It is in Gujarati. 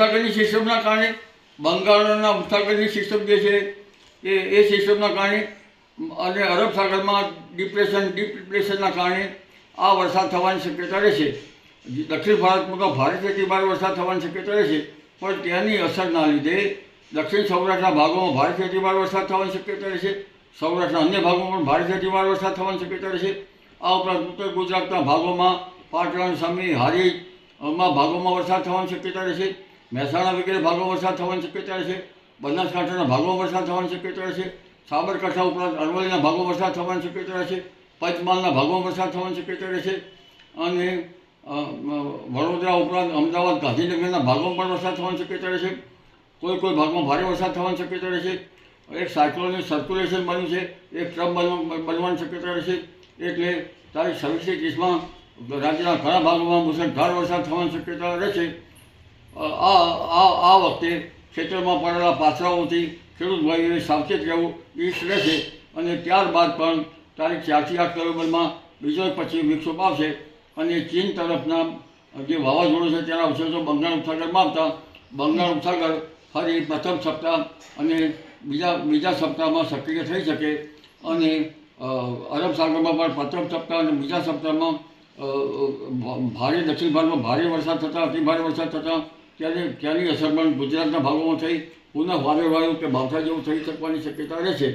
સાગરની સિસ્ટમના કારણે, બંગાળના ઉપસાગરની સિસ્ટમ જે છે, એ એ સિસ્ટમના કારણે, અને અરબ સાગરમાં ડિપ્રેશન ડીપ ડિપ્રેશનના કારણે આ વરસાદ થવાની શક્યતા રહેશે. દક્ષિણ ભારતમાં તો ભારેથી ભારે વરસાદ થવાની શક્યતા રહેશે, પણ તેની અસરના લીધે દક્ષિણ સૌરાષ્ટ્રના ભાગોમાં ભારેથી ભારે વરસાદ થવાની શક્યતા રહેશે. સૌરાષ્ટ્રના અન્ય ભાગોમાં પણ ભારેથી ભારે વરસાદ થવાની શક્યતા રહેશે. આ ઉપરાંત ઉત્તર ગુજરાતના ભાગોમાં પાટણ, સમી હારીમાં ભાગોમાં વરસાદ થવાની શક્યતા રહેશે. મહેસાણા વગેરે ભાગમાં વરસાદ થવાની શક્યતા રહેશે બનાસકાંઠાના ભાગમાં વરસાદ થવાની શક્યતા રહેશે સાબરકાંઠા ઉપરાંત અરવલ્લીના ભાગમાં વરસાદ થવાની શક્યતા રહેશે પંચમહાલના ભાગોમાં વરસાદ થવાની શક્યતા રહેશે અને વડોદરા ઉપરાંત અમદાવાદ, ગાંધીનગરના ભાગમાં પણ વરસાદ થવાની શક્યતા રહેશે કોઈ કોઈ ભાગમાં ભારે વરસાદ થવાની શક્યતા રહેશે એક સાયક્લોનનું સર્ક્યુલેશન બન્યું છે, એક ટ્રમ બનવા, બનવાની શક્યતા રહેશે એટલે તારીખ છવ્વીસથી ત્રીસમાં રાજ્યના ઘણા ભાગોમાં મુસળધાર વરસાદ થવાની શક્યતા રહેશે આ આ વખતે ખેતરમાં પડેલા પાછરાઓથી ખેડૂત ભાઈઓને સાવચેત રહેવું ઈચ્છ રહેશે અને ત્યારબાદ પણ તારીખ ચારથી આઠ નવેમ્બરમાં બીજો પછી વિક્ષોભ આવશે અને ચીન તરફના જે વાવાઝોડું છે તેના અવશેષો બંગાળ ઉપસાગરમાં આવતા, બંગાળ ઉપસાગર ફરી પ્રથમ સપ્તાહ અને બીજા બીજા સપ્તાહમાં સક્રિય થઈ શકે અને અરબ સાગરમાં પણ પ્રથમ સપ્તાહ અને બીજા સપ્તાહમાં ભારે દક્ષિણ ભારતમાં ભારે વરસાદ થતાં, અતિ ભારે વરસાદ થતાં ત્યારે ત્યાંની અસર પણ ગુજરાતના ભાગોમાં થઈ, પુનઃ વાદળવાયું કે માવઠા જેવું થઈ શકવાની શક્યતા રહેશે